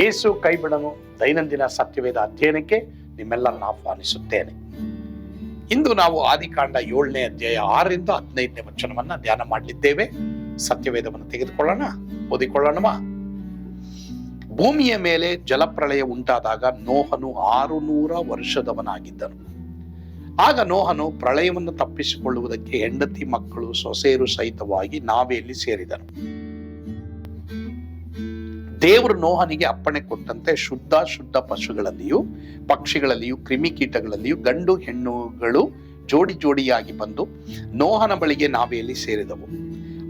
ಯೇಸು ಕೈಬಿಡನು ದೈನಂದಿನ ಸತ್ಯವೇದ ಅಧ್ಯಯನಕ್ಕೆ ನಿಮ್ಮೆಲ್ಲರನ್ನ ಆಹ್ವಾನಿಸುತ್ತೇನೆ. ಇಂದು ನಾವು ಆದಿಕಾಂಡ ಏಳನೇ ಅಧ್ಯಾಯ ಆರರಿಂದ ಹದಿನೈದನೇ ವಚನವನ್ನ ಧ್ಯಾನ ಮಾಡಲಿದ್ದೇವೆ. ಸತ್ಯವೇದವನ್ನು ತೆಗೆದುಕೊಳ್ಳೋಣ ಓದಿಕೊಳ್ಳೋಣ ಭೂಮಿಯ ಮೇಲೆ ಜಲಪ್ರಳಯ ಉಂಟಾದಾಗ ನೋಹನು ಆರು ನೂರ ವರ್ಷದವನಾಗಿದ್ದನು. ಆಗ ನೋಹನು ಪ್ರಳಯವನ್ನು ತಪ್ಪಿಸಿಕೊಳ್ಳುವುದಕ್ಕೆ ಹೆಂಡತಿ ಮಕ್ಕಳು ಸೊಸೆಯರು ಸಹಿತವಾಗಿ ನಾವೆಯಲ್ಲಿ ಸೇರಿದನು. ದೇವರು ನೋಹನಿಗೆ ಅಪ್ಪಣೆ ಕೊಟ್ಟಂತೆ ಶುದ್ಧ ಶುದ್ಧ ಪಶುಗಳಲ್ಲಿಯೂ, ಪಕ್ಷಿಗಳಲ್ಲಿಯೂ, ಕ್ರಿಮಿಕೀಟಗಳಲ್ಲಿಯೂ, ಗಂಡು ಹೆಣ್ಣುಗಳು ಜೋಡಿ ಜೋಡಿಯಾಗಿ ಬಂದು ನೋಹನ ಬಳಿಗೆ ನಾವೆಯಲ್ಲಿ ಸೇರಿದವು.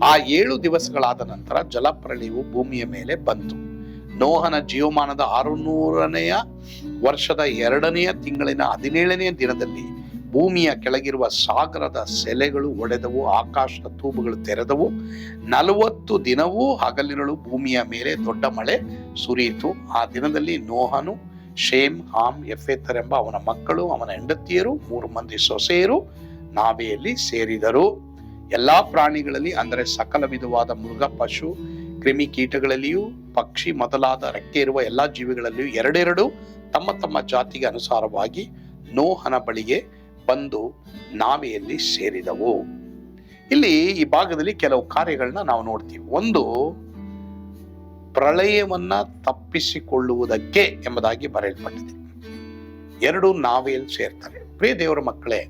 ಆ ಏಳು ದಿವಸಗಳಾದ ನಂತರ ಜಲಪ್ರಳಯವು ಭೂಮಿಯ ಮೇಲೆ ಬಂತು. ನೋಹನ ಜೀವಮಾನದ ಆರುನೂರನೆಯ ವರ್ಷದ ಎರಡನೆಯ ತಿಂಗಳಿನ ಹದಿನೇಳನೆಯ ದಿನದಲ್ಲಿ ಭೂಮಿಯ ಕೆಳಗಿರುವ ಸಾಗರದ ಸೆಲೆಗಳು ಒಡೆದವು, ಆಕಾಶದ ತೂಬುಗಳು ತೆರೆದವು. ನಲವತ್ತು ದಿನವೂ ಹಗಲಿರುಳು ಭೂಮಿಯ ಮೇಲೆ ದೊಡ್ಡ ಮಳೆ ಸುರಿಯಿತು. ಆ ದಿನದಲ್ಲಿ ನೋಹನು, ಶೇಮ್, ಹಾಮ್ ಎಂಬ ಅವನ ಮಕ್ಕಳು, ಅವನ ಹೆಂಡತಿಯರು, ಮೂರು ಮಂದಿ ಸೊಸೆಯರು ನಾವೆಯಲ್ಲಿ ಸೇರಿದರು. ಎಲ್ಲಾ ಪ್ರಾಣಿಗಳಲ್ಲಿ, ಅಂದರೆ ಸಕಲ ವಿಧವಾದ ಮೃಗ, ಪಶು, ಕ್ರಿಮಿ ಕೀಟಗಳಲ್ಲಿಯೂ, ಪಕ್ಷಿ ಮೊದಲಾದ ರೆಕ್ಕೆ ಇರುವ ಎಲ್ಲಾ ಜೀವಿಗಳಲ್ಲಿಯೂ ಎರಡೆರಡು ತಮ್ಮ ತಮ್ಮ ಜಾತಿಗೆ ಅನುಸಾರವಾಗಿ ನೋಹನ ಬಳಿಗೆ ಬಂದು ನಾವೆಯಲ್ಲಿ ಸೇರಿದವು. ಇಲ್ಲಿ ಈ ಭಾಗದಲ್ಲಿ ಕೆಲವು ಕಾರ್ಯಗಳನ್ನ ನಾವು ನೋಡ್ತೀವಿ. ಒಂದು, ಪ್ರಳಯವನ್ನ ತಪ್ಪಿಸಿಕೊಳ್ಳುವುದಕ್ಕೆ ಎಂಬುದಾಗಿ ಬರೆಯಲ್ಪಟ್ಟಿದೆ. ಎರಡು, ನಾವೆಯಲ್ಲಿ ಸೇರ್ತಾರೆ. ಪ್ರಿಯ ದೇವರ ಮಕ್ಕಳೇ,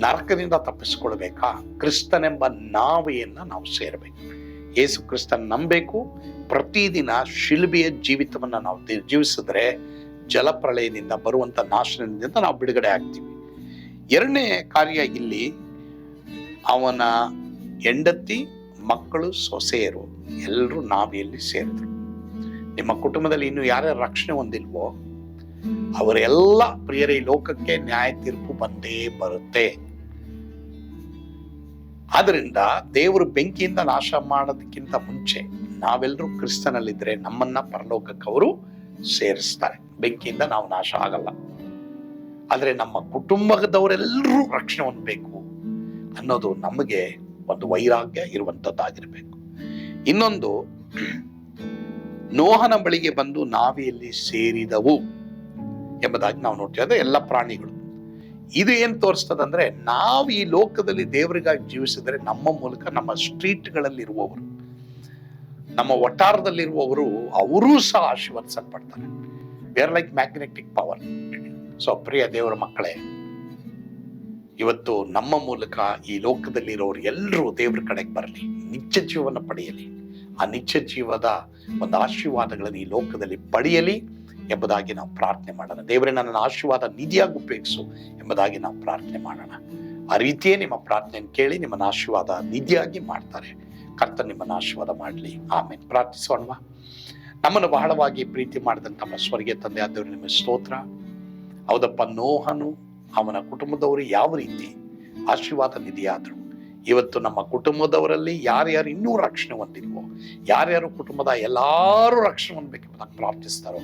ನರಕದಿಂದ ತಪ್ಪಿಸಿಕೊಳ್ಬೇಕಾ? ಕ್ರಿಸ್ತನೆಂಬ ನಾವೆಯನ್ನ ನಾವು ಸೇರಬೇಕು. ಯೇಸು ಕ್ರಿಸ್ತನ್ ನಂಬಬೇಕು. ಪ್ರತಿದಿನ ಶಿಲ್ಬಿಯ ಜೀವಿತವನ್ನ ನಾವು ಜೀವಿಸಿದ್ರೆ ಜಲಪ್ರಳಯದಿಂದ ಬರುವಂತ ನಾಶನದಿಂದ ನಾವು ಬಿಡುಗಡೆ ಆಗ್ತೀವಿ. ಎರಡನೇ ಕಾರ್ಯ ಇಲ್ಲಿ ಅವನ ಹೆಂಡತಿ, ಮಕ್ಕಳು, ಸೊಸೆಯರು ಎಲ್ಲರೂ ನಾವಿಯಲ್ಲಿ ಸೇರಿದ್ರು ನಿಮ್ಮ ಕುಟುಂಬದಲ್ಲಿ ಇನ್ನು ಯಾರ್ಯಾರು ರಕ್ಷಣೆ ಹೊಂದಿಲ್ವೋ ಅವರೆಲ್ಲ ಪ್ರಿಯರ, ಈ ಲೋಕಕ್ಕೆ ನ್ಯಾಯ ತೀರ್ಪು ಬಂದೇ ಬರುತ್ತೆ. ಆದ್ರಿಂದ ದೇವರು ಬೆಂಕಿಯಿಂದ ನಾಶ ಮಾಡೋದಕ್ಕಿಂತ ಮುಂಚೆ ನಾವೆಲ್ಲರೂ ಕ್ರಿಸ್ತನಲ್ಲಿದ್ರೆ ನಮ್ಮನ್ನ ಪರಲೋಕಕ್ಕೆ ಅವರು ಸೇರಿಸ್ತಾರೆ. ಬೆಂಕಿಯಿಂದ ನಾವು ನಾಶ ಆಗಲ್ಲ. ಆದ್ರೆ ನಮ್ಮ ಕುಟುಂಬದವರೆಲ್ಲರೂ ರಕ್ಷಣೆ ಹೊಂದಬೇಕು ಅನ್ನೋದು ನಮಗೆ ಒಂದು ವೈರಾಗ್ಯ ಇರುವಂಥದ್ದಾಗಿರಬೇಕು ಇನ್ನೊಂದು, ನೋಹನ ಬಳಿಗೆ ಬಂದು ನಾವಿಯಲ್ಲಿ ಸೇರಿದವು ಎಂಬುದಾಗಿ ನಾವು ನೋಡ್ತೀವಿ. ಎಲ್ಲ ಪ್ರಾಣಿಗಳು. ಇದು ಏನು ತೋರಿಸ್ತದಂದ್ರೆ, ನಾವು ಈ ಲೋಕದಲ್ಲಿ ದೇವರಿಗಾಗಿ ಜೀವಿಸಿದ್ರೆ ನಮ್ಮ ಮೂಲಕ ನಮ್ಮ ಸ್ಟ್ರೀಟ್ಗಳಲ್ಲಿ ಇರುವವರು ನಮ್ಮ ಒಟ್ಟಾರದಲ್ಲಿರುವವರು ಅವರೂ ಸಹ ಆಶೀರ್ವದಿಸಲ್ಪಡ್ತಾರೆ. Where like magnetic power so ಪ್ರಿಯ ದೇವರ ಮಕ್ಕಳೇ, ಇವತ್ತು ನಮ್ಮ ಮೂಲಕ ಈ ಲೋಕದಲ್ಲಿರೋರು ಎಲ್ಲರೂ ದೇವ್ರ ಕಡೆಗೆ ಬರಲಿ, ನಿತ್ಯ ಜೀವನ ಪಡೆಯಲಿ. ಆ ನಿತ್ಯ ಜೀವದ ಒಂದು ಆಶೀರ್ವಾದಗಳನ್ನು ಈ ಲೋಕದಲ್ಲಿ ಪಡೆಯಲಿ ಎಂಬುದಾಗಿ ನಾವು ಪ್ರಾರ್ಥನೆ ಮಾಡೋಣ. ದೇವರೇ ನನ್ನ ಆಶೀರ್ವಾದ ನಿಧಿಯಾಗಿ ಉಪಯೋಗಿಸು ಎಂಬುದಾಗಿ ನಾವು ಪ್ರಾರ್ಥನೆ ಮಾಡೋಣ. ಆ ರೀತಿಯೇ ನಿಮ್ಮ ಪ್ರಾರ್ಥನೆಯನ್ನು ಕೇಳಿ ನಿಮ್ಮನ್ನು ಆಶೀರ್ವಾದ ನಿಧಿಯಾಗಿ ಮಾಡ್ತಾರೆ. ಕರ್ತ ನಿಮ್ಮನ್ನು ಆಶೀರ್ವಾದ ಮಾಡಲಿ. ಆಮೇಲೆ ಪ್ರಾರ್ಥಿಸೋಣವಾ? ನಮ್ಮನ್ನು ಬಹಳವಾಗಿ ಪ್ರೀತಿ ಮಾಡಿದಂಥ ನಮ್ಮ ಸ್ವರ್ಗೀಯ ತಂದೆ ಆದವರು ನಿಮ್ಮ ಸ್ತೋತ್ರ. ಹೌದಪ್ಪ, ನೋಹನು ಅವನ ಕುಟುಂಬದವರು ಯಾವ ರೀತಿ ಆಶೀರ್ವಾದ ನಿಧಿಯಾದರು? ಇವತ್ತು ನಮ್ಮ ಕುಟುಂಬದವರಲ್ಲಿ ಯಾರ್ಯಾರು ಇನ್ನೂ ರಕ್ಷಣೆ ಹೊಂದಿಲ್ವೋ, ಯಾರ್ಯಾರು ಕುಟುಂಬದ ಎಲ್ಲಾರು ರಕ್ಷಣೆ ಹೊಂದಬೇಕೆಂಬುದಾಗಿ ಪ್ರಾರ್ಥಿಸ್ತಾರೋ,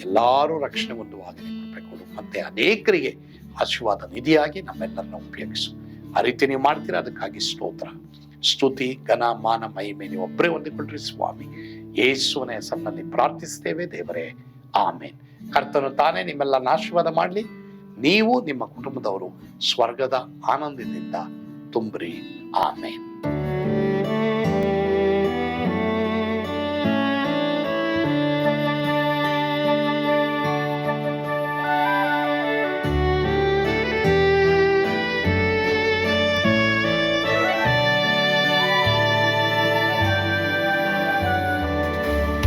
ಎಲ್ಲಾರು ರಕ್ಷಣೆ ಹೊಂದುವ ಹಾಗೆ ಕೃಪೆ ಕೊಡು. ಮತ್ತೆ ಅನೇಕರಿಗೆ ಆಶೀರ್ವಾದ ನಿಧಿಯಾಗಿ ನಮ್ಮೆಲ್ಲರನ್ನ ಉಪಯೋಗಿಸು. ಆ ರೀತಿ ನೀವು ಮಾಡ್ತೀರಾ? ಅದಕ್ಕಾಗಿ ಸ್ತೋತ್ರ. ಸ್ತುತಿ, ಘನ, ಮಾನ, ಮಹಿಮೆ ನೀವು ಒಬ್ಬರೇ ಹೊಂದಿಕೊಂಡ್ರಿ ಸ್ವಾಮಿ. ಯೇಸುವನ ಹೆಸರಿನಲ್ಲಿ ಪ್ರಾರ್ಥಿಸ್ತೇವೆ ದೇವರೇ. ಆಮೇನ್. ಕರ್ತನು ತಾನೇ ನಿಮ್ಮೆಲ್ಲ ಆಶೀರ್ವಾದ ಮಾಡಲಿ. ನೀವು ನಿಮ್ಮ ಕುಟುಂಬದವರು ಸ್ವರ್ಗದ ಆನಂದದಿಂದ ತುಂಬ್ರಿ. ಆಮೇನ್.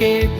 escape